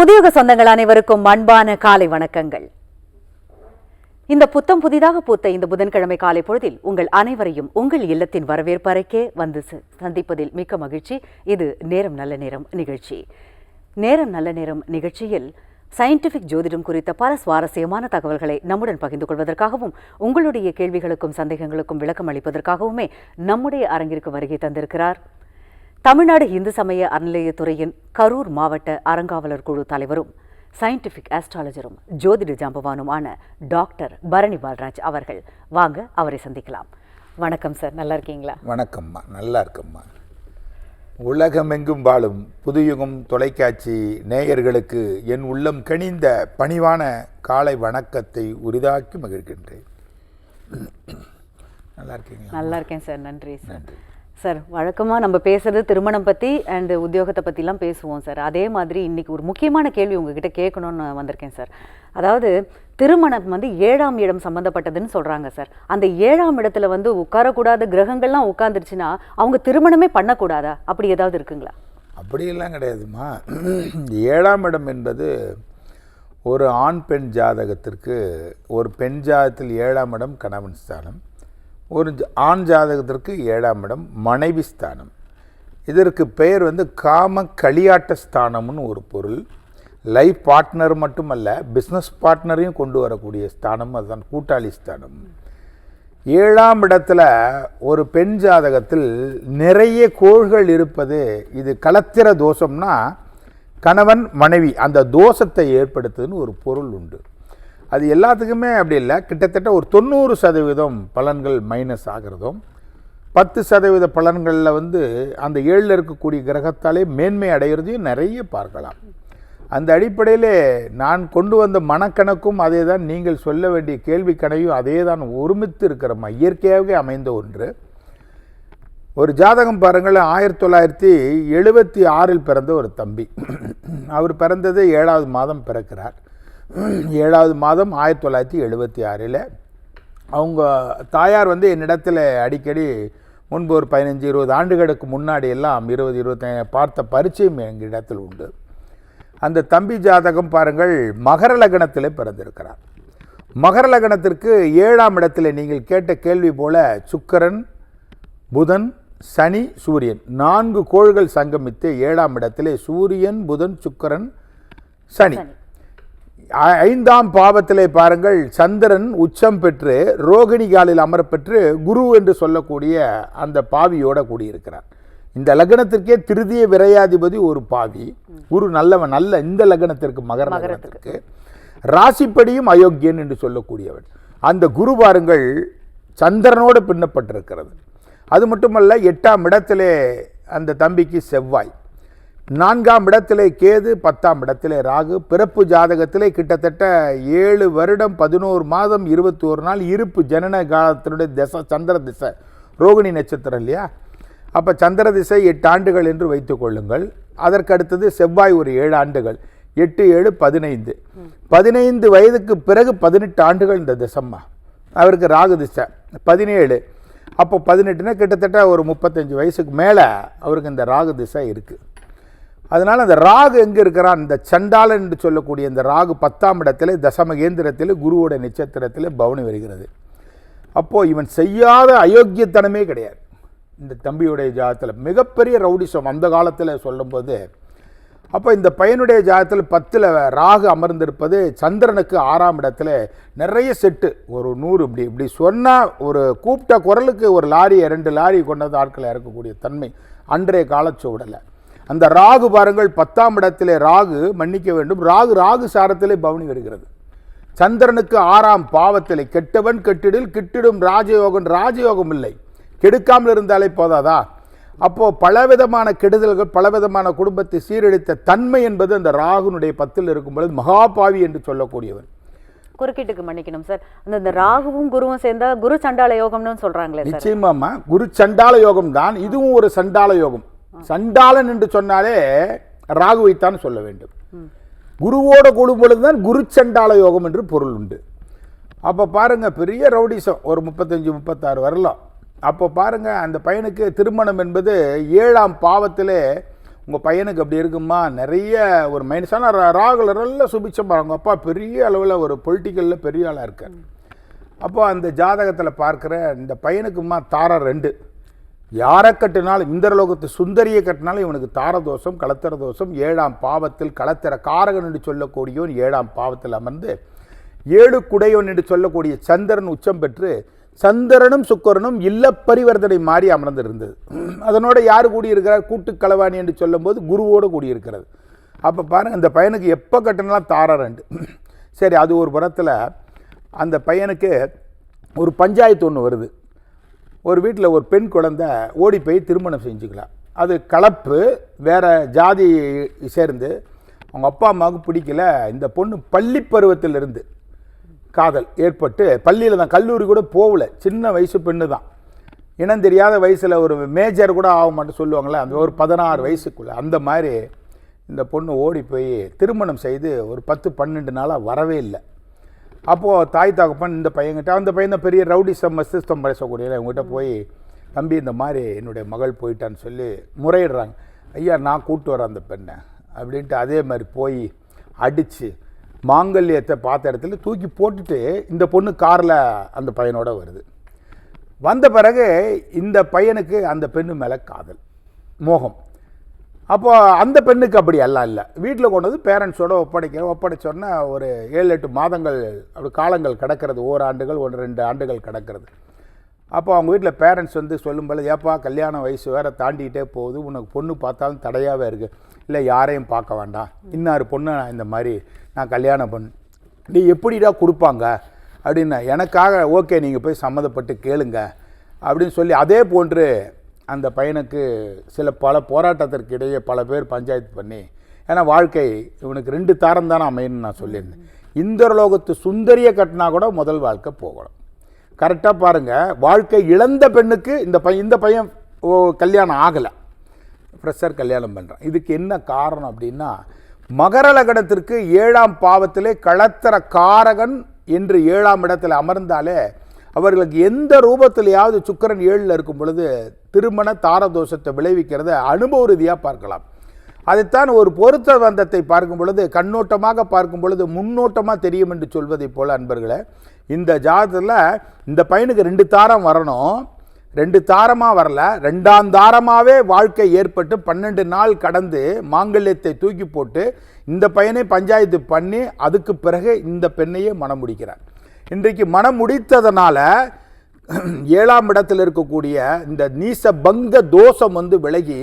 புதியுக சொந்தங்கள் அனைவருக்கும் அன்பான காலை வணக்கங்கள். இந்த புத்தம் புதிதாக பூத்த இந்த புதன்கிழமை காலை பொழுதில் உங்கள் அனைவரையும் உங்கள் இல்லத்தின் வரவேற்பறைக்கே வந்து சந்திப்பதில் மிக்க மகிழ்ச்சி. இது நேரம் நல்ல நேரம் நிகழ்ச்சி. நேரம் நல்ல நேரம் நிகழ்ச்சியில் சயின்டிபிக் ஜோதிடம் குறித்த பல சுவாரஸ்யமான தகவல்களை நம்முடன் பகிர்ந்து கொள்வதற்காகவும் உங்களுடைய கேள்விகளுக்கும் சந்தேகங்களுக்கும் விளக்கம் அளிப்பதற்காகவுமே நம்முடைய அரங்கிற்கு வருகை தந்திருக்கிறார். தமிழ்நாடு இந்து சமய அறநிலையத்துறையின் கரூர் மாவட்ட அறங்காவலர் குழு தலைவரும் சயின்டிபிக் ஆஸ்ட்ராலஜரும் ஜோதிட ஜாம்பவானுமான டாக்டர் பரணி பால்ராஜ் அவர்கள். வாங்க அவரை சந்திக்கலாம். வணக்கம் சார் நல்லா இருக்கீங்களா? வணக்கம்மா நல்லா இருக்கம்மா. உலகமெங்கும் வாழும் புதுயுகம் தொலைக்காட்சி நேயர்களுக்கு என் உள்ளம் கனிந்த பணிவான காலை வணக்கத்தை உரிதாக்கி மகிழ்கின்றேன். நல்லா இருக்கீங்களா? நல்லா இருக்கேன் சார் நன்றி சார். நன்றி. சார் வழக்கமாக நம்ம பேசுறது திருமணம் பற்றி அண்டு உத்தியோகத்தை பற்றிலாம் பேசுவோம் சார். அதே மாதிரி இன்னைக்கு ஒரு முக்கியமான கேள்வி உங்ககிட்ட கேட்கணும்னு வந்திருக்கேன் சார். அதாவது திருமணம் வந்து ஏழாம் இடம் சம்மந்தப்பட்டதுன்னு சொல்கிறாங்க சார். அந்த ஏழாம் இடத்துல வந்து உட்காரக்கூடாத கிரகங்கள்லாம் உட்காந்துருச்சுன்னா அவங்க திருமணமே பண்ணக்கூடாதா? அப்படி ஏதாவது இருக்குங்களா? அப்படியெல்லாம் கிடையாதும்மா. ஏழாம் இடம் என்பது ஒரு ஆண் பெண் ஜாதகத்திற்கு ஒரு பெண் ஜாதகத்தில் ஏழாம் இடம் கணவன் ஸ்தானம். ஒரு ஆண் ஜாதகத்திற்கு ஏழாம் இடம் மனைவி ஸ்தானம். இதற்கு பெயர் வந்து காம களியாட்ட ஸ்தானம்னு ஒரு பொருள். லைஃப் பார்ட்னர் மட்டுமல்ல பிஸ்னஸ் பார்ட்னரையும் கொண்டு வரக்கூடிய ஸ்தானம் அதுதான் கூட்டாளி ஸ்தானம். ஏழாம் இடத்துல ஒரு பெண் ஜாதகத்தில் நிறைய கோள்கள் இருப்பது இது கலத்திர தோஷம்னா கணவன் மனைவி அந்த தோஷத்தை ஏற்படுத்துதுன்னு ஒரு பொருள் உண்டு. அது எல்லாத்துக்குமே அப்படி இல்லை. கிட்டத்தட்ட ஒரு தொண்ணூறு சதவீதம் பலன்கள் மைனஸ் ஆகிறதும் பத்து சதவீத பலன்களில் வந்து அந்த ஏழில் இருக்கக்கூடிய கிரகத்தாலே மேன்மை அடைகிறதையும் நிறைய பார்க்கலாம். அந்த அடிப்படையிலே நான் கொண்டு வந்த மனக்கணக்கும் அதே தான் நீங்கள் சொல்ல வேண்டிய கேள்வி கணையும் அதே தான் ஒருமித்து இருக்கிறம்மா இயற்கையாகவே அமைந்த ஒன்று. ஒரு ஜாதகம் பாருங்கள். ஆயிரத்தி தொள்ளாயிரத்தி எழுபத்தி ஆறில் பிறந்த ஒரு தம்பி. அவர் பிறந்தது ஏழாவது மாதம் பிறக்கிறார். ஏழாவது மாதம் ஆயிரத்தி தொள்ளாயிரத்தி எழுபத்தி ஆறில் அவங்க தாயார் வந்து என்னிடத்தில் அடிக்கடி முன்பு ஒரு பதினஞ்சு இருபது ஆண்டுகளுக்கு முன்னாடி எல்லாம் இருபது இருபத்தி பார்த்த பரிச்சயம் எங்களிடத்தில் உண்டு. அந்த தம்பி ஜாதகம் பாருங்கள் மகர லக்னத்தில் பிறந்திருக்கிறார். மகர லக்னத்திற்கு ஏழாம் இடத்தில் நீங்கள் கேட்ட கேள்வி போல சுக்கரன் புதன் சனி சூரியன் நான்கு கோள்கள் சங்கமித்து ஏழாம் இடத்திலே சூரியன் புதன் சுக்கரன் சனி. ஐந்தாம் பாவத்திலே பாருங்கள் சந்திரன் உச்சம் பெற்று ரோகிணி காலில் அமரப்பெற்று குரு என்று சொல்லக்கூடிய அந்த பாவியோட கூடியிருக்கிறார். இந்த லக்னத்திற்கே திருதிய விரையாதிபதி ஒரு பாவி. குரு நல்லவன் நல்ல இந்த லக்னத்திற்கு மகர லக்னத்திற்கு. ராசிப்படியும் அயோக்கியன் என்று சொல்லக்கூடியவன். அந்த குரு பாருங்கள் சந்திரனோடு பின்னப்பட்டிருக்கிறது. அது மட்டுமல்ல எட்டாம் இடத்திலே அந்த தம்பிக்கு செவ்வாய். நான்காம் இடத்திலே கேது பத்தாம் இடத்திலே ராகு. பிறப்பு ஜாதகத்திலே கிட்டத்தட்ட ஏழு வருடம் பதினோரு மாதம் இருபத்தி ஒரு நாள் இருப்பு ஜனன காலத்தினுடைய திசை சந்திர திசை. ரோகிணி நட்சத்திரம் இல்லையா? அப்போ சந்திர திசை எட்டு ஆண்டுகள் என்று வைத்துக்கொள்ளுங்கள் கொள்ளுங்கள். செவ்வாய் ஒரு ஏழு ஆண்டுகள். எட்டு ஏழு பதினைந்து. பதினைந்து வயதுக்கு பிறகு பதினெட்டு ஆண்டுகள் இந்த திசம்மா. அவருக்கு ராகு திசை. பதினேழு. அப்போ பதினெட்டுனா கிட்டத்தட்ட ஒரு முப்பத்தஞ்சு வயசுக்கு மேலே அவருக்கு இந்த ராகு திசை இருக்குது அதனால் அந்த ராகு எங்கே இருக்கிறான்? இந்த சண்டாளன் என்று சொல்லக்கூடிய இந்த ராகு பத்தாம் இடத்திலே தசமகேந்திரத்தில் குருவோட நட்சத்திரத்தில் பவனி வருகிறது. அப்போது இவன் செய்யாத அயோக்கியத்தனமே கிடையாது. இந்த தம்பியுடைய ஜாதத்தில் மிகப்பெரிய ரவுடிசம் அந்த காலத்தில் சொல்லும்போது அப்போ இந்த பையனுடைய ஜாதத்தில் பத்தில் ராகு அமர்ந்திருப்பது சந்திரனுக்கு ஆறாம் இடத்துல நிறைய செட்டு. ஒரு நூறு இப்படி இப்படி சொன்னால் ஒரு கூப்பிட்ட குரலுக்கு ஒரு லாரி ரெண்டு லாரி கொண்டது ஆட்களை இறக்கக்கூடிய தன்மை அன்றைய காலச்சூழலில் அந்த ராகு பாருங்கள் பத்தாம் இடத்திலே ராகு மன்னிக்க வேண்டும். ராகு ராகு சாரத்திலே பவனி வருகிறது. சந்திரனுக்கு ஆறாம் பாவத்திலே கெட்டவன் கெட்டிடில் கிட்டிடும் ராஜயோகம் ராஜயோகம் இல்லை. கெடுக்காமல் இருந்தாலே போதாதா? அப்போ பலவிதமான கெடுதல்கள் பலவிதமான குடும்பத்தை சீரழித்த தன்மை என்பது அந்த ராகுனுடைய பத்தில் இருக்கும் பொழுது மகாபாவி என்று சொல்லக்கூடியவன் குறுக்கீட்டுக்கு மன்னிக்கணும் சார். அந்த ராகுவும் குருவும் சேர்ந்தா குரு சண்டால யோகம்னு சொல்றாங்களே சார். நிச்சயமாம்மா. குரு சண்டால யோகம் தான் இதுவும் ஒரு சண்டால யோகம். சண்டாளன் என்று சொன்னாலே ராகுவைத்தான் சொல்ல வேண்டும். குருவோட கூடும் பொழுதுதான் குரு சண்டாள யோகம் என்று பொருள் உண்டு. அப்போ பாருங்கள் பெரிய ரவுடிசம். ஒரு முப்பத்தஞ்சு முப்பத்தாறு வரலாம். அப்போ பாருங்கள் அந்த பையனுக்கு திருமணம் என்பது ஏழாம் பாவத்திலே உங்கள் பையனுக்கு அப்படி இருக்குமா? நிறைய ஒரு மைனஸான ராகுல நல்ல சுபிச்சமாக அவங்க அப்பா பெரிய அளவில் ஒரு பொலிட்டிக்கலில் பெரிய ஆளாக இருக்கார். அப்போ அந்த ஜாதகத்தில் பார்க்குற இந்த பையனுக்குமா தாரம் ரெண்டு. யாரை கட்டினாலும் இந்திரலோகத்து சுந்தரியை கட்டினாலும் இவனுக்கு தாரதோஷம் கலத்திர தோஷம் ஏழாம் பாவத்தில் கலத்திர காரகன் என்று சொல்லக்கூடியவன் ஏழாம் பாவத்தில் அமர்ந்து ஏழு குடையவன் என்று சொல்லக்கூடிய சந்திரன் உச்சம் பெற்று சந்திரனும் சுக்கரனும் இல்ல பரிவர்த்தனை மாறி அமர்ந்திருந்தது. அதனோட யார் கூடியிருக்கிறார்? கூட்டு களவாணி என்று சொல்லும்போது குருவோடு கூடியிருக்கிறது. அப்போ பாருங்க இந்த பையனுக்கு எப்போ கட்டினாலும் தாரரண்டு ரெண்டு. சரி அது ஒரு புறத்தில் அந்த பையனுக்கு ஒரு பஞ்சாயத்து ஒன்று வருது. ஒரு வீட்டில் ஒரு பெண் குழந்தை ஓடி போய் திருமணம் செஞ்சுக்கலாம் அது கலப்பு வேற ஜாதி சேர்ந்து. அவங்க அப்பா அம்மாவுக்கு பிடிக்கல. இந்த பொண்ணு பள்ளி பருவத்திலிருந்து காதல் ஏற்பட்டு பள்ளியில் தான் கல்லூரி கூட போகல. சின்ன வயசு பெண்ணு தான். இனம் தெரியாத வயசில் ஒரு மேஜர் கூட ஆக மாட்டேன் சொல்லுவாங்களே அந்த ஒரு பதினாறு வயசுக்குள்ளே. அந்த மாதிரி இந்த பொண்ணு ஓடி போய் திருமணம் செய்து ஒரு பத்து பன்னெண்டு நாளாக வரவே இல்லை. அப்போது தாய் தகப்பன் இந்த பையன்கிட்ட அந்த பையன் தான் பெரிய ரவுடிசம் மஸ்திஸ்தம் பேசக்கூடிய இவங்ககிட்ட போய் தம்பி இந்த மாதிரி என்னுடைய மகள் போயிட்டான்னு சொல்லி முறையிடுறாங்க. ஐயா நான் கூப்பிட்டு வரேன் அந்த பெண்ணை. அப்படின்ட்டு அதே மாதிரி போய் அடித்து மாங்கல்யத்தை பார்த்த இடத்துல தூக்கி போட்டுட்டு இந்த பொண்ணு காரில் அந்த பையனோட வருது. வந்த பிறகு இந்த பையனுக்கு அந்த பெண்ணு மேலே காதல் மோகம். அப்போது அந்த பெண்ணுக்கு அப்படி எல்லாம் இல்லை வீட்டில் கொண்டு வந்து பேரண்ட்ஸோடு ஒப்படைக்க ஒப்படைச்சோன்னா ஒரு ஏழு எட்டு மாதங்கள் அப்படி காலங்கள் கிடக்கிறது. ஓராண்டுகள் ஒன்று ரெண்டு ஆண்டுகள் கிடக்கிறது. அப்போ அவங்க வீட்டில் பேரண்ட்ஸ் வந்து சொல்லும்போது ஏப்பா கல்யாண வயசு வேறு தாண்டிக்கிட்டே போகுது. உனக்கு பொண்ணு பார்த்தாலும் தடையாகவே இருக்குது இல்லை யாரையும் பார்க்க வேண்டாம். இன்னார் பொண்ணு நான் இந்த மாதிரி நான் கல்யாணம் பண்ணு. நீ எப்படிடா கொடுப்பாங்க? அப்படின்னா எனக்காக ஓகே நீங்கள் போய் சம்மந்தப்பட்டு கேளுங்க. அப்படின்னு சொல்லி அதே போன்று அந்த பையனுக்கு சில பல போராட்டத்திற்கு இடையே பல பேர் பஞ்சாயத்து பண்ணி ஏன்னா வாழ்க்கை இவனுக்கு ரெண்டு தாரம் தானே அமையணும்னு நான் சொல்லியிருந்தேன். இந்திரலோகத்து சுந்தரிய கட்டினா கூட முதல் வாழ்க்கை போகணும். கரெக்டாக பாருங்கள் வாழ்க்கை இழந்த பெண்ணுக்கு இந்த பையன் இந்த பையன் ஓ கல்யாணம் ஆகலை. ஃப்ரெஷர் கல்யாணம் பண்ணுறான் இதுக்கு என்ன காரணம் அப்படின்னா மகர லக்னத்திற்கு ஏழாம் பாவத்திலே களத்திர காரகன் என்று ஏழாம் இடத்துல அமர்ந்தாலே அவர்களுக்கு எந்த ரூபத்திலேயாவது சுக்கிரன் ஏழில் இருக்கும் பொழுது திருமண தாரதோஷத்தை விளைவிக்கிறத அனுபவ ரீதியாக பார்க்கலாம். அதைத்தான் ஒரு பொருத்த பந்தத்தை பார்க்கும் பொழுது கண்ணோட்டமாக பார்க்கும் பொழுது முன்னோட்டமாக தெரியும் என்று சொல்வதைப் போல் அன்பர்களே இந்த ஜாதத்தில் இந்த பையனுக்கு ரெண்டு தாரம் வரணும். ரெண்டு தாரமாக வரல. ரெண்டாம் தாரமாகவே வாழ்க்கை ஏற்பட்டு பன்னெண்டு நாள் கடந்து மாங்கல்யத்தை தூக்கி போட்டு இந்த பையனை பஞ்சாயத்து பண்ணி அதுக்கு பிறகு இந்த பெண்ணையே மனம் முடிக்கிறார். இன்றைக்கு மனம் முடித்ததனால ஏழாம் இடத்தில் இருக்கக்கூடிய இந்த நீச பங்க தோஷம் வந்து விலகி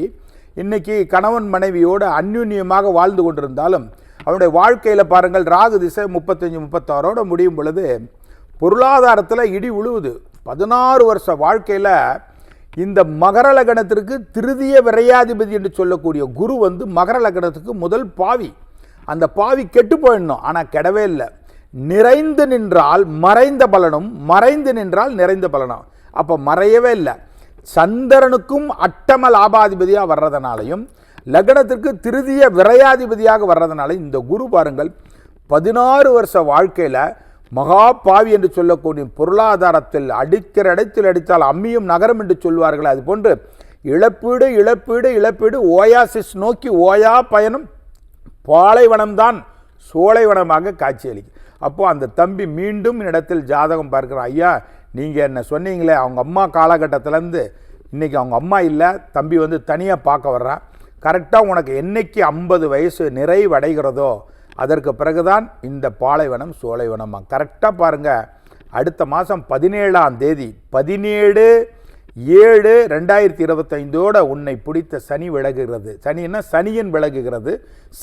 இன்னைக்கு கணவன் மனைவியோடு அந்யுன்யமாக வாழ்ந்து கொண்டிருந்தாலும் அவனுடைய வாழ்க்கையில் பாருங்கள் ராகு திசை முப்பத்தஞ்சு முப்பத்தாறோட முடியும் பொழுது பொருளாதாரத்தில் இடி உழுவுது. பதினாறு வருஷ வாழ்க்கையில் இந்த மகர லக்னத்திற்கு திருதிய விரையாதிபதி என்று சொல்லக்கூடிய குரு வந்து மகர லக்னத்துக்கு முதல் பாவி. அந்த பாவி கெட்டு போயிடணும். ஆனால் கெடவே இல்லை. நிறைந்து நின்றால் மறைந்த பலனும் மறைந்து நின்றால் நிறைந்த பலனும் அப்போ மறையவே இல்லை. சந்திரனுக்கும் அட்டம லாபாதிபதியாக வர்றதுனாலையும் லக்னத்திற்கு திருதிய விரையாதிபதியாக வர்றதுனால இந்த குரு பாருங்கள் பதினாறு வருஷ வாழ்க்கையில் மகா பாவி என்று சொல்லக்கூடிய பொருளாதாரத்தில் அடிக்கிற இடத்தில் அடித்தால் அம்மியும் நகரம் என்று சொல்வார்கள் அது போன்று இழப்பீடு இழப்பீடு இழப்பீடு ஓயாசிஸ் நோக்கி ஓயா பயணம் பாலைவனம்தான் சோலைவனமாக காட்சியளிக்கும். அப்போது அந்த தம்பி மீண்டும் இடத்தில் ஜாதகம் பார்க்குறான் ஐயா நீங்கள் என்ன சொன்னீங்களே அவங்க அம்மா காலகட்டத்திலேருந்து இன்றைக்கி அவங்க அம்மா இல்லை தம்பி வந்து தனியாக பார்க்க வர்றான் கரெக்டாக உனக்கு என்னைக்கு ஐம்பது வயசு நிறைவடைகிறதோ அதற்கு பிறகுதான் இந்த பாலைவனம் சோலைவனமாக கரெக்டாக பாருங்கள் அடுத்த மாதம் பதினேழாம் தேதி பதினேழு ஏழு ரெண்டாயிரத்தி இருபத்தைந்தோட உன்னை பிடித்த சனி விலகுகிறது. சனின்னா சனியன் விலகுகிறது.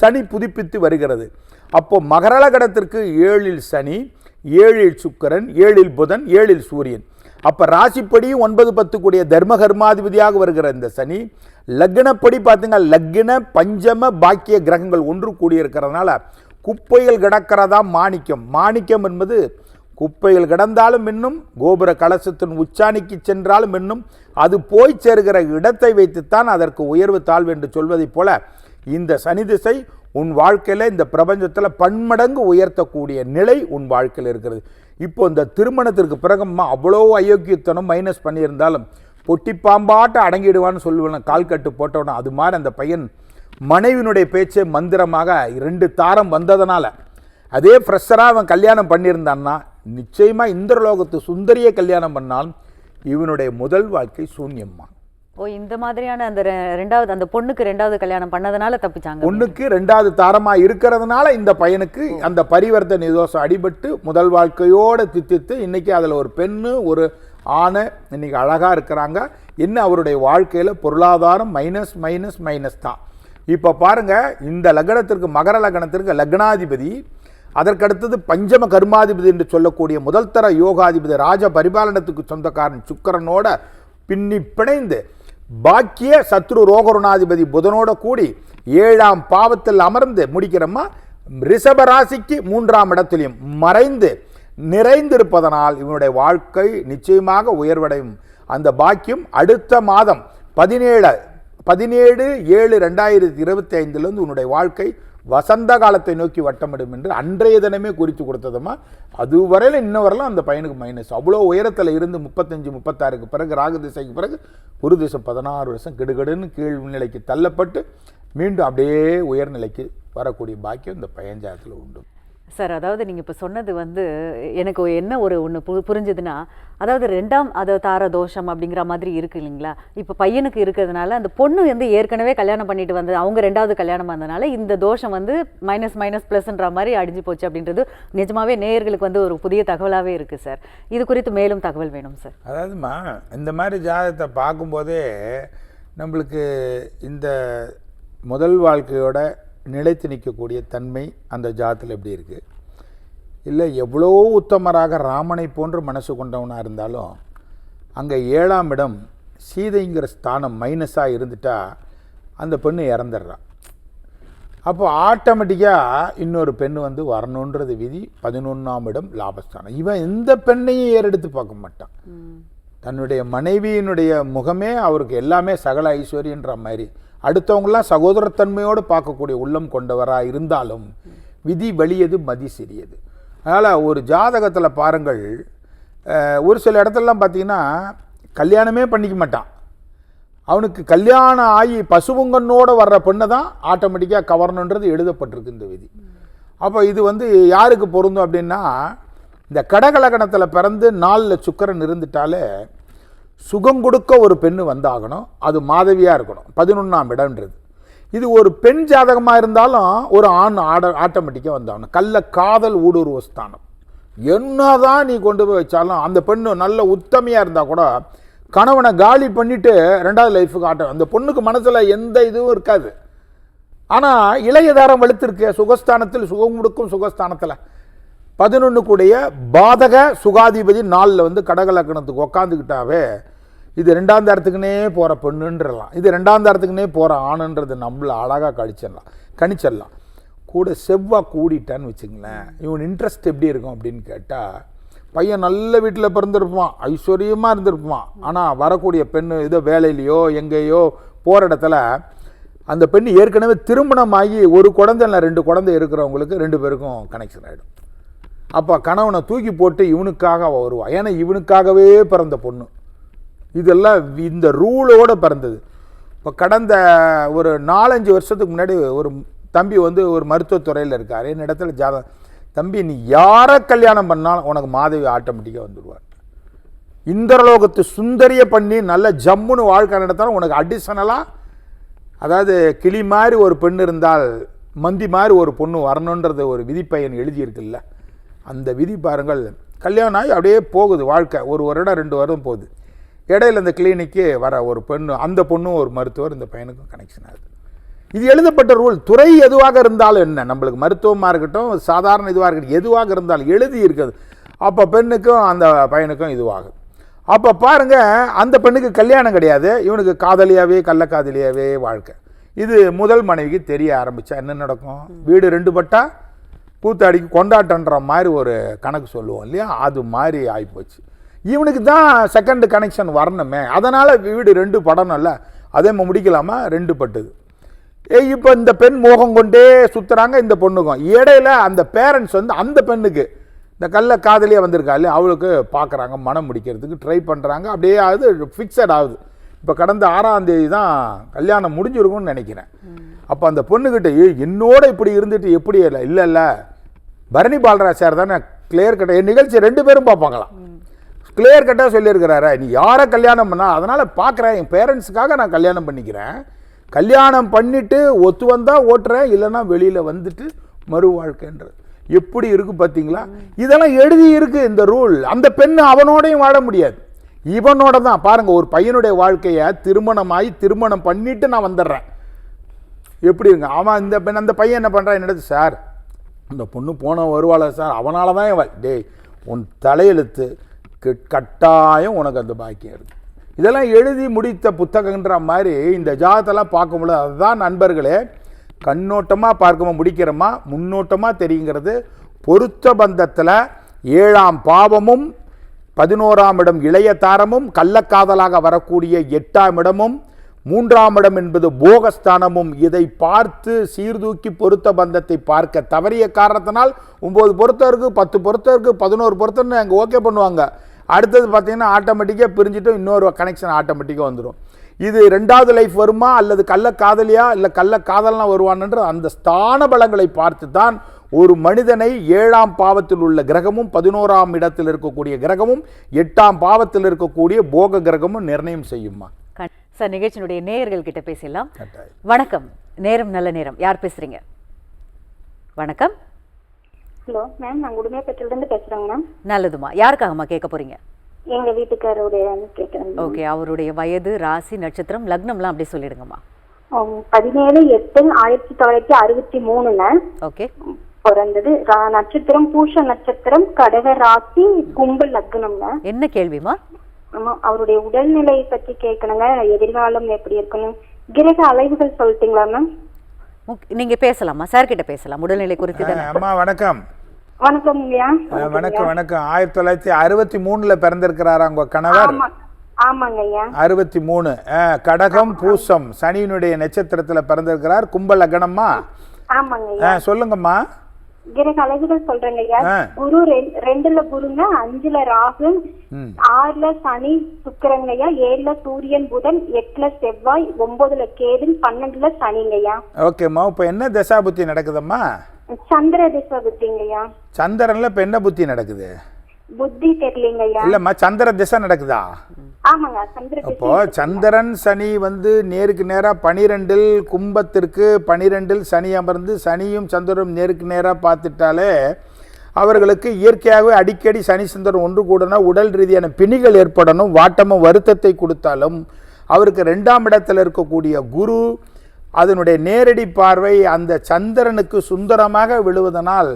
சனி புதுப்பித்து வருகிறது. அப்போது மகரலகடத்திற்கு ஏழில் சனி ஏழில் சுக்கிரன் ஏழில் புதன் ஏழில் சூரியன். அப்போ ராசிப்படி ஒன்பது பத்து கூடிய தர்ம கர்மாதிபதியாக வருகிற இந்த சனி லக்னப்படி பார்த்தீங்க லக்ன பஞ்சம பாக்கிய கிரகங்கள் ஒன்று கூடியிருக்கிறதுனால குப்பையில் கிடக்கிறதா மாணிக்கம். மாணிக்கம் என்பது குப்பையில் கிடந்தாலும் இன்னும் கோபுர கலசத்தின் உச்சாணிக்கு சென்றாலும் இன்னும் அது போய் சேருகிற இடத்தை வைத்துத்தான் அதற்கு உயர்வு தாழ்வு என்று சொல்வதைப் போல இந்த சனி திசை உன் வாழ்க்கையில் இந்த பிரபஞ்சத்தில் பன்மடங்கு உயர்த்தக்கூடிய நிலை உன் வாழ்க்கையில் இருக்கிறது. இப்போ இந்த திருமணத்திற்கு பிறகுமா அவ்வளோ அயோக்கியத்தனம் மைனஸ் பண்ணியிருந்தாலும் பொட்டி பாம்பாட்ட அடங்கிடுவான்னு சொல்லுவேன் கால் கட்டு போட்டவன அது மாதிரி அந்த பையன் மனைவியினுடைய பேச்சே மந்திரமாக ரெண்டு தாரம் வந்ததனால அதே ஃப்ரெஷராக அவன் கல்யாணம் பண்ணியிருந்தான்னா நிச்சயமாக இந்திரலோகத்து சுந்தரியை கல்யாணம் பண்ணாலும் இவனுடைய முதல் வாழ்க்கை சூன்யம்மா. ஓ இந்த மாதிரியான அந்த ரெண்டாவது அந்த பொண்ணுக்கு ரெண்டாவது கல்யாணம் பண்ணதுனால தப்பிச்சாங்க. பொண்ணுக்கு ரெண்டாவது தாரமா இருக்கிறதுனால இந்த பையனுக்கு அந்த பரிவர்த்தனை தோஷம் அடிபட்டு முதல் வாழ்க்கையோட தித்தித்து இன்னைக்கு அதுல ஒரு பெண்ணு ஒரு ஆணை இன்னைக்கு அழகா இருக்கிறாங்க. என்ன அவருடைய வாழ்க்கையில பொருளாதாரம் மைனஸ் மைனஸ் மைனஸ் தான். இப்போ பாருங்க இந்த லக்னத்திற்கு மகர லக்னத்திற்கு லக்னாதிபதி அதற்கடுத்தது பஞ்சம கர்மாதிபதி என்று சொல்லக்கூடிய முதல் தர யோகாதிபதி ராஜ பரிபாலனத்துக்கு சொந்தக்காரன் சுக்கரனோட பின்னி பிணைந்து பாக்கிய சத்ரு ரோகருணாதிபதி புதனோட கூடி ஏழாம் பாவத்தில் அமர்ந்து முடிக்கிறோமா ரிஷப ராசிக்கு மூன்றாம் இடத்திலையும் மறைந்து நிறைந்திருப்பதனால் இவனுடைய வாழ்க்கை நிச்சயமாக உயர்வடையும். அந்த பாக்கியம் அடுத்த மாதம் பதினேழு பதினேழு ஏழு ரெண்டாயிரத்தி இருபத்தி ஐந்துலேருந்து உன்னுடைய வாழ்க்கை வசந்த காலத்தை நோக்கி வட்டமிடும் என்று அன்றைய தினமே குறித்து கொடுத்ததுமா? அதுவரையில் இன்ன வரலாம் அந்த பையனுக்கு மைனஸ் அவ்வளோ உயரத்தில் இருந்து முப்பத்தஞ்சு முப்பத்தாறுக்கு பிறகு ராகு திசைக்கு பிறகு குரு திசை பதினாறு வருஷம் கெடுகெடுன்னு கீழ் நிலைக்கு தள்ளப்பட்டு மீண்டும் அப்படியே உயர்நிலைக்கு வரக்கூடிய பாக்கியம் இந்த பயஞ்சாயத்தில் உண்டு. சார் அதாவது நீங்கள் இப்போ சொன்னது வந்து எனக்கு என்ன ஒரு ஒன்று பு புரிஞ்சுதுன்னா அதாவது ரெண்டாம் அதை தார தோஷம் அப்படிங்கிற மாதிரி இருக்கு இல்லைங்களா? இப்போ பையனுக்கு இருக்கிறதுனால அந்த பொண்ணு வந்து ஏற்கனவே கல்யாணம் பண்ணிட்டு வந்து அவங்க ரெண்டாவது கல்யாணம் வந்தனால இந்த தோஷம் வந்து மைனஸ் மைனஸ் ப்ளஸ்ன்ற மாதிரி அடிஞ்சு போச்சு அப்படின்றது நிஜமாவே நேயர்களுக்கு வந்து ஒரு புதிய தகவலாகவே இருக்குது சார். இது குறித்து மேலும் தகவல் வேணும் சார். அதாவதுமா இந்த மாதிரி ஜாதகத்தை பார்க்கும்போதே நம்மளுக்கு இந்த முதல் வாழ்க்கையோட நிலைத்து நிற்கக்கூடிய தன்மை அந்த ஜாதத்தில் எப்படி இருக்குது இல்லை எவ்வளோ உத்தமராக ராமனை போன்று மனசு கொண்டவனாக இருந்தாலும் அங்கே ஏழாம் இடம் சீதைங்கிற ஸ்தானம் மைனஸாக இருந்துட்டா அந்த பெண்ணு இறந்துடுறான் அப்போ ஆட்டோமேட்டிக்காக இன்னொரு பெண் வந்து வரணுன்றது விதி பதினொன்றாம் இடம் லாபஸ்தானம். இவன் எந்த பெண்ணையும் ஏறெடுத்து பார்க்க மாட்டான். தன்னுடைய மனைவியினுடைய முகமே அவருக்கு எல்லாமே சகல ஐஸ்வர்யன்ற மாதிரி. அடுத்தவங்களாம் சகோதரத்தன்மையோடு பார்க்கக்கூடிய உள்ளம் கொண்டவராக இருந்தாலும் விதி வலியது மதி சிறியது. அதனால் ஒரு ஜாதகத்தில் பாருங்கள் ஒரு சில இடத்துலலாம் பார்த்தீங்கன்னா கல்யாணமே பண்ணிக்க மாட்டான். அவனுக்கு கல்யாணம் ஆகி பசுபுங்கன்னோட வர்ற பெண்ணை தான் ஆட்டோமேட்டிக்காக கவரணுன்றது எழுதப்பட்டிருக்கு இந்த விதி. அப்போ இது வந்து யாருக்கு பொருந்தும் அப்படின்னா இந்த கடகலகணத்தில் பிறந்து நாலில் சுக்கரன் இருந்துட்டாலே சுகம் கொடுக்க ஒரு பெண்ணு வந்தாகணும் அது மாதவியாக இருக்கணும் பதினொன்றாம் இடம்ன்றது. இது ஒரு பெண் ஜாதகமாக இருந்தாலும் ஒரு ஆண் ஆட ஆட்டோமேட்டிக்காக வந்தாகணும். கள்ள காதல் ஊடுருவ ஸ்தானம். என்னதான் நீ கொண்டு போய் வச்சாலும் அந்த பெண்ணு நல்ல உத்தமையாக இருந்தால் கூட கணவனை காலி பண்ணிவிட்டு ரெண்டாவது லைஃபுக்கு ஆட்டம். அந்த பொண்ணுக்கு மனசில் எந்த இதுவும் இருக்காது. ஆனால் இளையதாரம் வெளுத்திருக்க சுகஸ்தானத்தில் சுகம் கொடுக்கும் சுகஸ்தானத்தில். பதினொன்று பாதக சுகாதிபதி நாளில் வந்து கடகலக்கணத்துக்கு உக்காந்துக்கிட்டாவே இது ரெண்டாம் தரத்துக்குனே போகிற பெண்ணுன்றலாம். இது ரெண்டாம் தரத்துக்குனே போகிற ஆணுன்றது நம்மள அழகாக கழிச்சிடலாம். கணிச்சிடலாம். கூட செவ்வாய் கூடிட்டான்னு வச்சுங்களேன் இவன் இன்ட்ரெஸ்ட் எப்படி இருக்கும் அப்படின்னு கேட்டால் பையன் நல்ல வீட்டில் பிறந்திருப்பான் ஐஸ்வர்யமாக இருந்திருப்பான். ஆனால் வரக்கூடிய பெண் ஏதோ வேலையிலையோ எங்கேயோ போகிற இடத்துல அந்த பெண் ஏற்கனவே திருமணமாகி ஒரு குழந்தை இல்லை ரெண்டு குழந்தை இருக்கிறவங்களுக்கு ரெண்டு பேருக்கும் கனெக்ஷன் ஆகிடும் அப்போ கணவனை தூக்கி போட்டு இவனுக்காக அவள் வருவாள் ஏன்னா இவனுக்காகவே பிறந்த பொண்ணு. இதெல்லாம் இந்த ரூலோடு பிறந்தது. இப்போ கடந்த ஒரு நாலஞ்சு வருஷத்துக்கு முன்னாடி ஒரு தம்பி வந்து ஒரு மருத்துவத்துறையில் இருக்கார். என் இடத்துல ஜாத தம்பி நீ யாரை கல்யாணம் பண்ணாலும் உனக்கு மாதவி ஆட்டோமேட்டிக்காக வந்துடுவார் இந்திரலோகத்து சுந்தரிய பண்ணி நல்ல ஜம்முன்னு வாழ்க்கை நடத்தாலும் உனக்கு அடிஷனலாக அதாவது கிளி மாதிரி ஒரு பெண் இருந்தால் மந்தி மாதிரி ஒரு பொண்ணு வரணுன்றது ஒரு விதிப்பயன் எழுதியிருக்குல்ல. அந்த விதி பாருங்கள். கல்யாணம் ஆகி அப்படியே போகுது வாழ்க்கை. ஒரு வருடம் ரெண்டு வருடம் போகுது. இடையில இந்த கிளினிக்கு வர ஒரு பெண்ணு அந்த பொண்ணும் ஒரு மருத்துவர் இந்த பையனுக்கும் கனெக்ஷன் ஆகுது. இது எழுதப்பட்ட ரூல் துறை எதுவாக இருந்தாலும் என்ன? நம்மளுக்கு மருத்துவமாக இருக்கட்டும் சாதாரண இதுவாக இருக்கட்டும் எதுவாக இருந்தாலும் எழுதி இருக்குது அப்போ பெண்ணுக்கும் அந்த பையனுக்கும் இதுவாகும். அப்போ பாருங்க அந்த பெண்ணுக்கு கல்யாணம் கிடையாது. இவனுக்கு காதலியாகவே கள்ளக்காதலியாகவே வாழ்க்கை. இது முதல் மனைவிக்கு தெரிய ஆரம்பித்தா என்ன நடக்கும்? வீடு ரெண்டு பட்டா கூத்தாடிக்கு கொண்டாட்டன்ற மாதிரி ஒரு கணக்கு சொல்லுவோம் இல்லையா? அது மாதிரி ஆகிப்போச்சு இவனுக்கு தான் செகண்ட் கனெக்ஷன் வரணுமே. அதனால் வீடு ரெண்டு படணும்ல அதே முடிக்கலாமா? ரெண்டு பட்டுது. ஏய் இப்போ இந்த பெண் மோகம் கொண்டே சுற்றுறாங்க இந்த பொண்ணுக்கும். இடையில அந்த பேரண்ட்ஸ் வந்து அந்த பெண்ணுக்கு இந்த கள்ள காதலியாக வந்திருக்கா இல்லையா? அவளுக்கு பார்க்குறாங்க மனம் முடிக்கிறதுக்கு ட்ரை பண்ணுறாங்க அப்படியே ஆகுது ஃபிக்ஸட் ஆகுது. இப்போ கடந்த ஆறாம் தேதி தான் கல்யாணம் முடிஞ்சிருக்கும்னு நினைக்கிறேன். அப்போ அந்த பொண்ணுக்கிட்ட "ஏய், என்னோட இப்படி இருந்துட்டு எப்படி இல்லை? இல்லை இல்லை. பரணி பாலராஜ் சார் தானே கிளியர் கட்ட என் நிகழ்ச்சி ரெண்டு பேரும் பார்ப்பாங்களாம். கிளியர் கட்டாக சொல்லியிருக்கிறாரு. நீ யாரை கல்யாணம் பண்ணா? அதனால் பார்க்குறேன். என் பேரண்ட்ஸுக்காக நான் கல்யாணம் பண்ணிக்கிறேன். கல்யாணம் பண்ணிவிட்டு ஒத்து வந்தால் ஓட்டுறேன். இல்லைன்னா வெளியில் வந்துட்டு மறு வாழ்க்கைன்றது. எப்படி இருக்கு பார்த்தீங்களா? இதெல்லாம் எழுதி இருக்கு இந்த ரூல் அந்த பெண் அவனோடையும் வாழ முடியாது. இவனோட தான். பாருங்கள் ஒரு பையனுடைய வாழ்க்கையை திருமணமாகி திருமணம் பண்ணிவிட்டு நான் வந்துடுறேன். எப்படி இருங்க அவன் இந்த பெண் அந்த பையன் என்ன பண்ணுறான் என்னது சார்? அந்த பொண்ணு போன வருவாள் சார் அவனால தான் இவள் டேய் உன் தலையெழுத்து கட்டாயம் உனக்கு அந்த பாக்கியம் இருக்கு. இதெல்லாம் எழுதி முடித்த புத்தகன்ற மாதிரி இந்த ஜாதத்தெல்லாம் பார்க்கும்போது அதுதான் நண்பர்களே கண்ணோட்டமாக பார்க்கமா முடிக்கிறோமா முன்னோட்டமாக தெரியுங்கிறது பொருத்த பந்தத்தில் ஏழாம் பாவமும் பதினோராம் இடம் இளைய தாரமும் கள்ளக்காதலாக வரக்கூடிய எட்டாம் இடமும் மூன்றாம் இடம் என்பது போகஸ்தானமும் இதை பார்த்து சீர்தூக்கி பொருத்த பந்தத்தை பார்க்க தவறிய காரணத்தினால் ஒம்பது பொருத்தம் இருக்குது பத்து பொருத்தம் இருக்குது பதினோரு பொருத்தம்னு அங்கே ஓகே பண்ணுவாங்க. அடுத்தது பார்த்தீங்கன்னா ஆட்டோமேட்டிக்காக பிரிஞ்சிட்டும் இன்னொரு கனெக்ஷன் ஆட்டோமேட்டிக்காக வந்துடும் இது ரெண்டாவது லைஃப் வருமா அல்லது கள்ள காதலியா இல்லை கள்ள காதலாம் வருவான்ன்ற அந்த ஸ்தான பலங்களை பார்த்து தான் ஒரு மனிதனை ஏழாம் பாவத்தில் உள்ள கிரகமும் பதினோராம் இடத்தில் இருக்கக்கூடிய கிரகமும் எட்டாம் பாவத்தில் இருக்கக்கூடிய போக கிரகமும் நிர்ணயம் செய்யுமா? சார் நிகழ்ச்சியினுடைய நேயர்கள் கிட்ட பேசலாம் கட்டாயம். வணக்கம். நேரம் நல்ல நேரம். யார் பேசுறீங்க? வணக்கம். ஹலோ மேம் நான் உடுமைப்பட்டிலிருந்து பேசுறேங்க மேம். நல்லதுமா. யாருக்காகம்மா கேட்க போறீங்க? எங்க வீட்டுக்காரருடைய கேட்குறேங்க ஓகே அவருடைய வயது ராசி நட்சத்திரம் லக்னம்லாம் அப்படியே சொல்லிடுங்கம்மா. பதினேழு எட்டு ஆயிரத்தி தொள்ளாயிரத்தி அறுபத்தி மூணுங்க ஓகே. பிறந்தது. நட்சத்திரம் பூஷ நட்சத்திரம் கடக ராசி கும்ப லக்னம்ங்க என்ன கேள்விமா அவருடைய உடல்நிலை பத்தி கேட்கணுங்க எதிர்காலம் எப்படி இருக்கணும் கிரக அலைவுகள் சொல்லிட்டீங்களா மேம் நீங்க பேசலாமா? சார் கிட்ட பேசலாம். உடல்நிலை குறித்து தானே. அம்மா வணக்கம். வணக்கம் ஐயா வணக்கம் வணக்கம். ஆயிரத்தி தொள்ளாயிரத்தி அறுபத்தி மூணுல பிறந்திருக்கிறாரா உங்க கணவர்? ஆமா ஆமாங்க ஐயா. அறுபத்தி மூணு. கடகம் பூசம் சனியினுடைய நட்சத்திரத்துல பிறந்திருக்கிறார். கும்ப லக்னம்மா? ஆமாங்க ஐயா. அஹ், சொல்லுங்கம்மா. கிரக அலைவுகள் சொல்றேங்க. குரு ரெண்- ரெண்டுல குருங்க அஞ்சுல ராகு. ஆறுல சனி சுக்கிரங்கய்யா ஏழுல சூரியன் புதன் எட்டுல செவ்வாய் ஒன்பதுல கேது பன்னெண்டுல சனிங்கய்யா ஓகேம்மா இப்போ என்ன தசா புத்தி நடக்குதம்மா? சந்திர திசை புத்திங்கய்யா சந்திரன்ல இப்போ என்ன புத்தி நடக்குது? புத்தி தெரியலங்கய்யா. இல்லம்மா சந்திர திசை நடக்குதா? ஆமாங்க சந்திர அப்போ சந்திரன் சனி வந்து நேருக்கு நேராக பனிரெண்டில் கும்பத்திற்கு பனிரெண்டில் சனி அமர்ந்து சனியும் சந்திரனும் நேருக்கு நேராக பார்த்துட்டாலே அவர்களுக்கு இயற்கையாகவே அடிக்கடி சனி சந்திரன் ஒன்று கூடனா உடல் ரீதியான பிணிகள் ஏற்படணும் வாட்டமும் வருத்தத்தை கொடுத்தாலும் அவருக்கு ரெண்டாம் இடத்தில் இருக்கக்கூடிய குரு அதனுடைய நேரடி பார்வை அந்த சந்திரனுக்கு சுந்தரமாக விழுவதனால்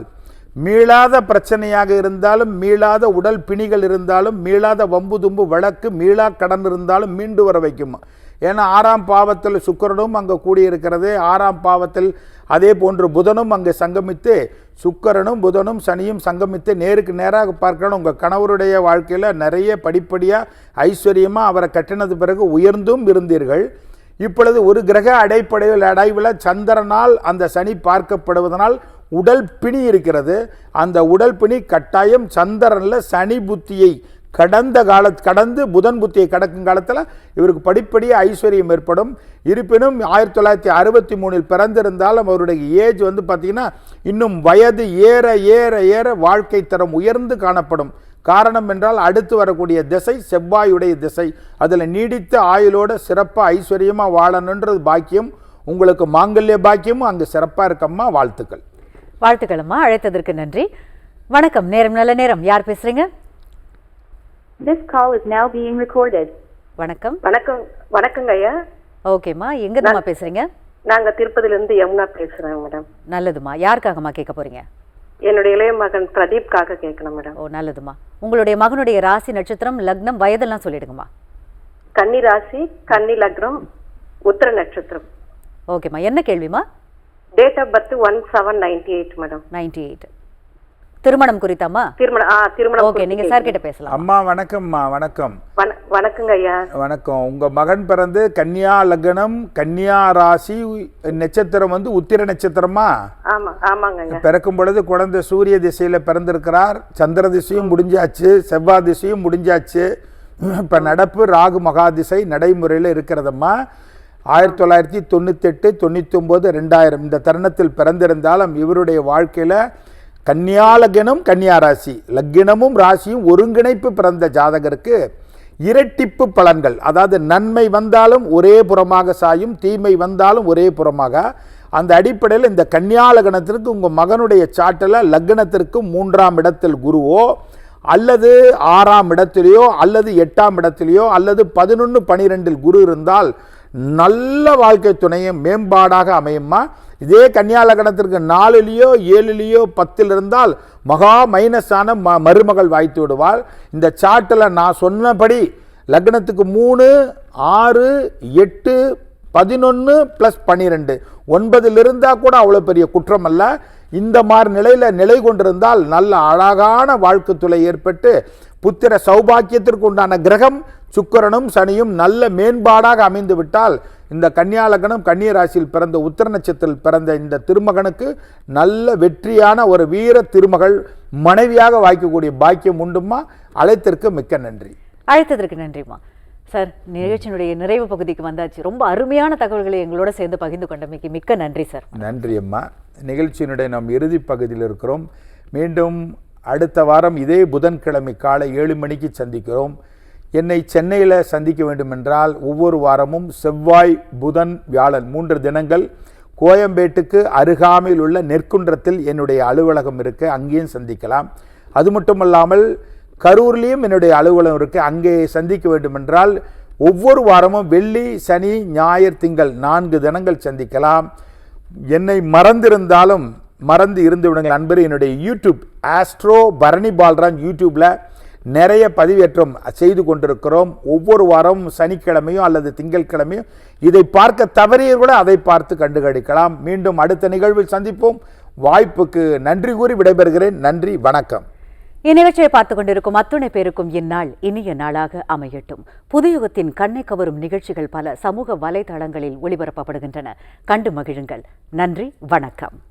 மீளாத பிரச்சனையாக இருந்தாலும் மீளாத உடல் பிணிகள் இருந்தாலும் மீளாத வம்பு தும்பு வழக்கு மீளா கடன் இருந்தாலும் மீண்டு வர வைக்கும். ஏன்னா ஆறாம் பாவத்தில் சுக்கரனும் அங்கே கூடியிருக்கிறது. ஆறாம் பாவத்தில் அதே போன்று புதனும் அங்கே சங்கமித்து சுக்கிரனும் புதனும் சனியும் சங்கமித்து நேருக்கு நேராக பார்க்கணும். உங்கள் கணவருடைய வாழ்க்கையில் நிறைய படிப்படியாக ஐஸ்வர்யமாக அவரை கட்டினது பிறகு உயர்ந்தும் இருந்தீர்கள். இப்பொழுது ஒரு கிரக அடைப்படையில் அடைவில் சந்திரனால் அந்த சனி பார்க்கப்படுவதனால் உடல் பிணி இருக்கிறது. அந்த உடல் பிணி கட்டாயம் சந்திரனில் சனி புத்தியை கடந்த கால கடந்து புதன் புத்தியை கடக்கும் காலத்தில் இவருக்கு படிப்படியாக ஐஸ்வர்யம் ஏற்படும். இருப்பினும் ஆயிரத்தி தொள்ளாயிரத்தி அறுபத்தி மூணில் பிறந்திருந்தாலும் அவருடைய ஏஜ் வந்து பார்த்திங்கன்னா இன்னும் வயது ஏற ஏற ஏற வாழ்க்கை தரம் உயர்ந்து காணப்படும். காரணம் என்றால் அடுத்து வரக்கூடிய திசை செவ்வாயுடைய திசை. அதில் நீடித்த ஆயுளோட சிறப்பாக ஐஸ்வர்யமாக வாழணுன்றது பாக்கியம். உங்களுக்கு மாங்கல்ய பாக்கியமும் அங்கே சிறப்பாக இருக்கம்மா. வாழ்த்துக்கள். வாழ்த்துக்களம்மா. அழைத்ததற்கு நன்றி. வணக்கம். நேரம் நல்ல நேரம். யார் பேசுறீங்க? This call is now being recorded. வணக்கம். வணக்கம். வணக்கங்க ஐயா. ஓகேம்மா. எங்கேருந்துமா பேசுறீங்க? நாங்க திருப்பதில இருந்து யமுனா பேசுறேன் மேடம். நல்லதுமா யாருக்காகம்மா கேட்க போறீங்க? என்னுடைய இளைய மகன் பிரதீப்காக கேட்கணும் மேடம். ஓ நல்லதுமா. உங்களுடைய மகனுடைய ராசி நட்சத்திரம் லக்னம் வயதெல்லாம் சொல்லிடுங்கம்மா. கன்னி ராசி கன்னி லக்னம் உத்தர நட்சத்திரம். ஓகேம்மா. என்ன கேள்விமா date of birth one seven ninety eight madam. Ninety eight. திருமணம் குறித்தாம்மா திருமணம் ஆ திருமணம் ஓகே நீங்க சார் கிட்ட பேசலாம். அம்மா வணக்கம்மா வணக்கம். வண- வணக்கங்க ஐயா. வணக்கம். உங்கள் மகன் பிறந்து கன்னியா லக்னம் கன்னியா ராசி நட்சத்திரம் வந்து உத்திர நட்சத்திரமா? ஆமா ஆமாங்க ஐயா. பிறக்கும் பொழுது குழந்தை சூரிய திசையில் பிறந்திருக்கிறார். சந்திர திசையும் முடிஞ்சாச்சு செவ்வாய் திசையும் முடிஞ்சாச்சு. இப்போ நடப்பு ராகு மகா திசை நடைமுறையில் இருக்கிறதம்மா. ஆயிரத்தி தொள்ளாயிரத்தி தொண்ணூத்தெட்டு தொண்ணூத்தொம்பது ரெண்டாயிரம். இந்த தருணத்தில் பிறந்திருந்தாலும் இவருடைய வாழ்க்கையில் கன்னியாலகனும் கன்னியா ராசி லக்கினமும் ராசியும் ஒருங்கிணைப்பு பிறந்த ஜாதகருக்கு இரட்டிப்பு பலன்கள். அதாவது நன்மை வந்தாலும் ஒரே புறமாக சாயும் தீமை வந்தாலும் ஒரே புறமாக. அந்த அடிப்படையில் இந்த கன்னியாலகணத்திற்கு உங்கள் மகனுடைய சாட்டில் லக்னத்திற்கு மூன்றாம் இடத்தில் குருவோ அல்லது ஆறாம் இடத்திலேயோ அல்லது எட்டாம் இடத்திலேயோ அல்லது பதினொன்று பனிரெண்டில் குரு இருந்தால் நல்ல வாழ்க்கை துணையும் மேம்பாடாக அமையுமா? இதே கன்னியா லக்னத்திற்கு நாலுலேயோ ஏழுலேயோ பத்தில் இருந்தால் மகா மைனஸான ம மருமகள் வாய்த்து விடுவாள். இந்த சாட்டில் நான் சொன்னபடி லக்னத்துக்கு மூணு ஆறு எட்டு பதினொன்று ப்ளஸ் பன்னிரெண்டு ஒன்பதில் இருந்தால் கூட அவ்வளோ பெரிய குற்றம் அல்ல. இந்த மாதிரி நிலையில் நிலை கொண்டிருந்தால் நல்ல அழகான வாழ்க்கை துளை ஏற்பட்டு புத்திர சௌபாக்கியத்திற்கு உண்டான கிரகம் சுக்கிரனும் சனியும் நல்ல மேம்பாடாக அமைந்து விட்டால் இந்த கன்னியாலகணம் கன்னிய ராசியில் பிறந்த உத்தர நட்சத்திரத்தில் பிறந்த இந்த திருமகனுக்கு நல்ல வெற்றியான ஒரு வீர திருமகள் மனைவியாக வாய்க்கக்கூடிய பாக்கியம் உண்டுமா? அழைத்திற்கு மிக்க நன்றி. அழைத்ததற்கு நன்றிம்மா. சார் நிகழ்ச்சியினுடைய நிறைவு பகுதிக்கு வந்தாச்சு. ரொம்ப அருமையான தகவல்களை எங்களோட சேர்ந்து பகிர்ந்து கொண்டமைக்கு மிக்க நன்றி சார். நன்றி அம்மா நிகழ்ச்சியினுடைய நாம் இறுதி பகுதியில் இருக்கிறோம். மீண்டும் அடுத்த வாரம் இதே புதன்கிழமை காலை ஏழு மணிக்கு சந்திக்கிறோம். என்னை சென்னையில் சந்திக்க வேண்டுமென்றால் ஒவ்வொரு வாரமும் செவ்வாய் புதன் வியாழன் மூன்று தினங்கள் கோயம்பேட்டுக்கு அருகாமையில் உள்ள நெற்குன்றத்தில் என்னுடைய அலுவலகம் இருக்கு அங்கேயும் சந்திக்கலாம். அது மட்டுமல்லாமல் கரூர்லேயும் என்னுடைய அலுவலகம் இருக்குது அங்கே சந்திக்க வேண்டுமென்றால் ஒவ்வொரு வாரமும் வெள்ளி சனி ஞாயிறு திங்கள் நான்கு தினங்கள் சந்திக்கலாம். என்னை மறந்திருந்தாலும் மறந்து இருந்து விடுங்கள் அன்பர். என்னுடைய யூடியூப் ஆஸ்ட்ரோ பரணி பால்ரான் யூடியூப்பில் நிறைய பதிவேற்றம் செய்து கொண்டிருக்கிறோம். ஒவ்வொரு வாரமும் சனிக்கிழமையும் அல்லது திங்கட்கிழமையும் இதை பார்க்க தவறிய கூட அதை பார்த்து கண்டுகளிக்கலாம் மீண்டும் அடுத்த நிகழ்வில் சந்திப்போம். வாய்ப்புக்கு நன்றி கூறி விடைபெறுகிறேன். நன்றி வணக்கம். இந்நிகழ்ச்சியை பார்த்துக் கொண்டிருக்கும் அத்துணை பேருக்கும் இந்நாள் இனிய நாளாக அமையட்டும். புதியுகத்தின் கண்ணை கவரும் நிகழ்ச்சிகள் பல சமூக வலைதளங்களில் ஒளிபரப்பப்படுகின்றன. கண்டு மகிழுங்கள். நன்றி வணக்கம்.